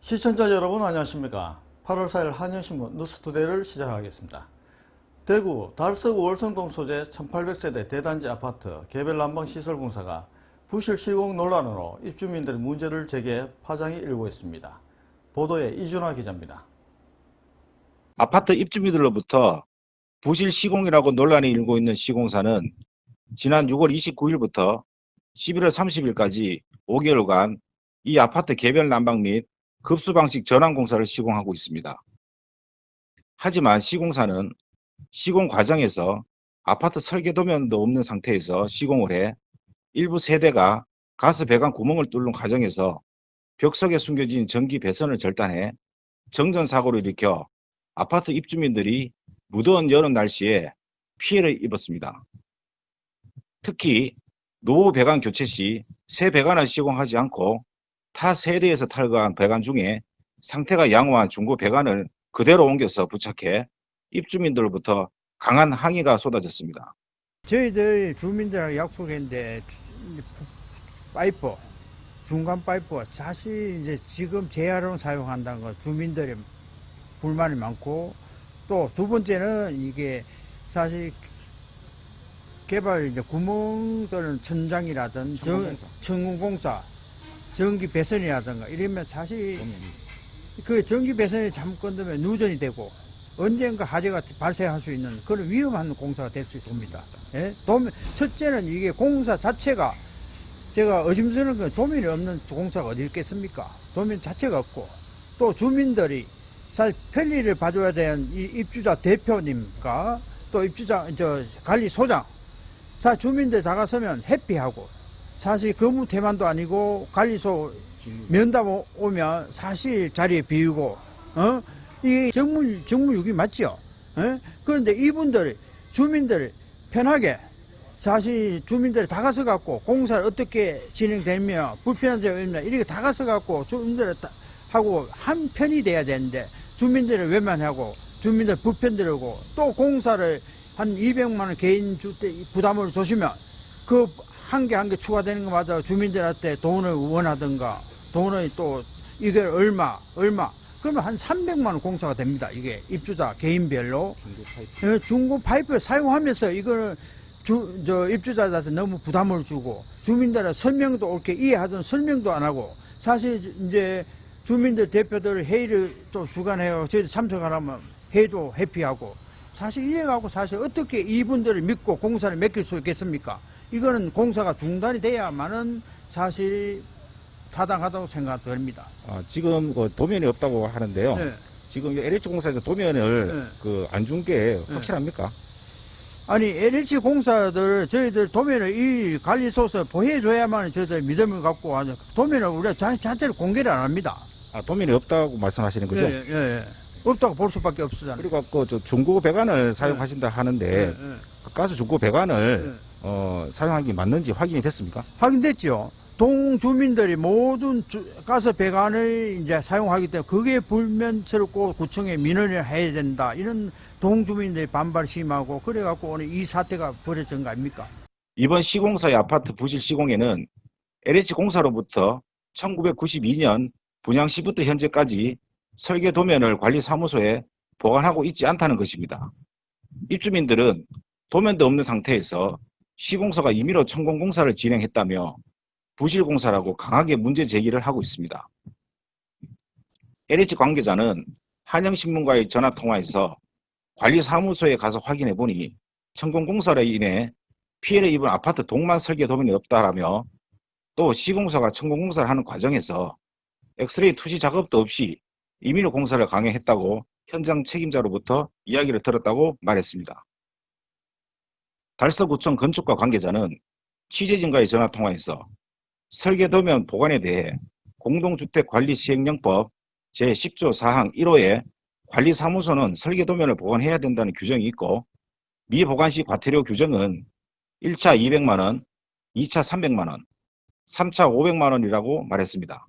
시청자 여러분 안녕하십니까? 8월 4일 한영신문 뉴스투데이를 시작하겠습니다. 대구 달서구 월성동 소재 1800세대 대단지 아파트 개별 난방 시설 공사가 부실 시공 논란으로 입주민들의 문제를 제기해 파장이 일고 있습니다. 보도에 이준화 기자입니다. 아파트 입주민들로부터 부실 시공이라고 논란이 일고 있는 시공사는 지난 6월 29일부터 11월 30일까지 5개월간 이 아파트 개별 난방 및 급수 방식 전환 공사를 시공하고 있습니다. 하지만 시공사는 시공 과정에서 아파트 설계 도면도 없는 상태에서 시공을 해 일부 세대가 가스 배관 구멍을 뚫는 과정에서 벽석에 숨겨진 전기 배선을 절단해 정전 사고를 일으켜 아파트 입주민들이 무더운 여름 날씨에 피해를 입었습니다. 특히 노후 배관 교체 시 새 배관을 시공하지 않고 타 세대에서 탈거한 배관 중에 상태가 양호한 중고 배관을 그대로 옮겨서 부착해 입주민들로부터 강한 항의가 쏟아졌습니다. 저희들 주민들하고 약속했는데 주- 파이프 중간 파이프 사실 이제 지금 재활용 사용한다는 거 주민들의 불만이 많고 또 두 번째는 이게 사실 개발 이제 구멍들은 천장이라든 정- 천공공사 전기 배선이라든가 이러면 사실 그 전기 배선이 잘못 건드면 누전이 되고 언젠가 화재가 발생할 수 있는 그런 위험한 공사가 될 수 있습니다. 예? 도면, 첫째는 이게 공사 자체가 제가 의심스러운 건 도면이 없는 공사가 어디 있겠습니까? 도면 자체가 없고 또 주민들이 사실 편리를 봐줘야 되는 이 입주자 대표님과 또 입주자 저 관리 소장 사 주민들 다가서면 해피하고 사실 근무 태만도 아니고 관리소 면담 오- 오면 사실 자리에 비우고 어 이게 정무 정무육이 맞죠? 예? 그런데 이분들 주민들 편하게 사실 주민들이 다 가서 갖고 공사를 어떻게 진행되며 불편한 점이 있나 이렇게 다 가서 갖고 주민들 하고 한 편이 돼야 되는데 주민들을 외면하고 주민들 불편 들고 또 공사를 한 200만 원 개인 주택 부담을 주시면 그 한 개 한 개 추가되는 것마다 주민들한테 돈을 원하든가 돈을 또 이게 얼마 얼마 그러면 한 300만 원 공사가 됩니다. 이게 입주자 개인별로 예, 중고 파이프 사용하면서 이거는 주, 저 입주자들한테 너무 부담을 주고 주민들의 설명도 옳게 이해하던 설명도 안 하고 사실 이제 주민들 대표들 회의를 또 주관해요. 저희 참석하려면 회의도 회피하고 사실 이래가고 사실 어떻게 이분들을 믿고 공사를 맡길 수 있겠습니까? 이거는 공사가 중단이 돼야만은 사실 타당하다고 생각됩니다. 아, 지금 그 도면이 없다고 하는데요. 네. 지금 LH 공사에서 도면을 네. 그안 준 게 확실합니까? 아니 LH 공사들 저희들 도면을 이 관리소서 보여줘야만 저희들 믿음을 갖고 하죠. 도면을 우리가 자, 자체를 공개를 안 합니다. 아, 도면이 없다고 말씀하시는 거죠? 예, 예, 예. 없다고 볼 수밖에 없잖아요. 그리고 그저 중고 배관을 사용하신다 하는데 예, 예. 그 가스 중고 배관을 예. 어, 사용한 게 맞는지 확인이 됐습니까? 확인됐죠. 동 주민들이 모든 주- 가스 배관을 이제 사용하기 때문에 그게 불면스럽고 구청에 민원을 해야 된다. 이런 동 주민들이 반발 심하고 그래갖고 오늘 이 사태가 벌어진 거 아닙니까? 이번 시공사의 아파트 부실 시공에는 LH 공사로부터 1992년 분양 시부터 현재까지 설계 도면을 관리사무소에 보관하고 있지 않다는 것입니다. 입주민들은 도면도 없는 상태에서 시공사가 임의로 천공공사를 진행했다며 부실공사라고 강하게 문제 제기를 하고 있습니다. LH 관계자는 한영신문과의 전화통화에서 관리사무소에 가서 확인해 보니 천공공사로 인해 피해를 입은 아파트 동만 설계 도면이 없다라며 또 시공사가 천공공사를 하는 과정에서 엑스레이 투시 작업도 없이 임의로 공사를 강행했다고 현장 책임자로부터 이야기를 들었다고 말했습니다. 달서구청 건축과 관계자는 취재진과의 전화통화에서 설계도면 보관에 대해 공동주택관리시행령법 제10조 4항 1호에 관리사무소는 설계도면을 보관해야 된다는 규정이 있고 미보관 시 과태료 규정은 1차 200만원, 2차 300만원, 3차 500만원이라고 말했습니다.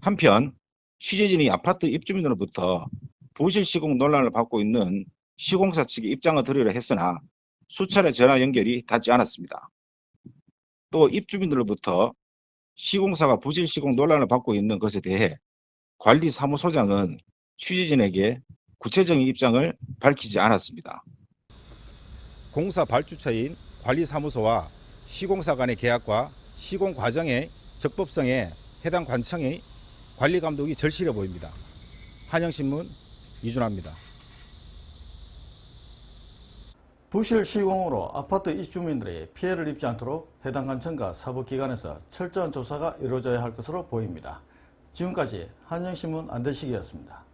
한편 취재진이 아파트 입주민으로부터 부실 시공 논란을 받고 있는 시공사 측의 입장을 들으려 했으나 수차례 전화 연결이 닿지 않았습니다. 또 입주민들로부터 시공사가 부실 시공 논란을 받고 있는 것에 대해 관리사무소장은 취재진에게 구체적인 입장을 밝히지 않았습니다. 공사 발주처인 관리사무소와 시공사 간의 계약과 시공 과정의 적법성에 해당 관청의 관리 감독이 절실해 보입니다. 한영신문 이준하입니다. 부실 시공으로 아파트 입주민들이 피해를 입지 않도록 해당 관청과 사법기관에서 철저한 조사가 이루어져야 할 것으로 보입니다. 지금까지 한영신문 안대식이었습니다.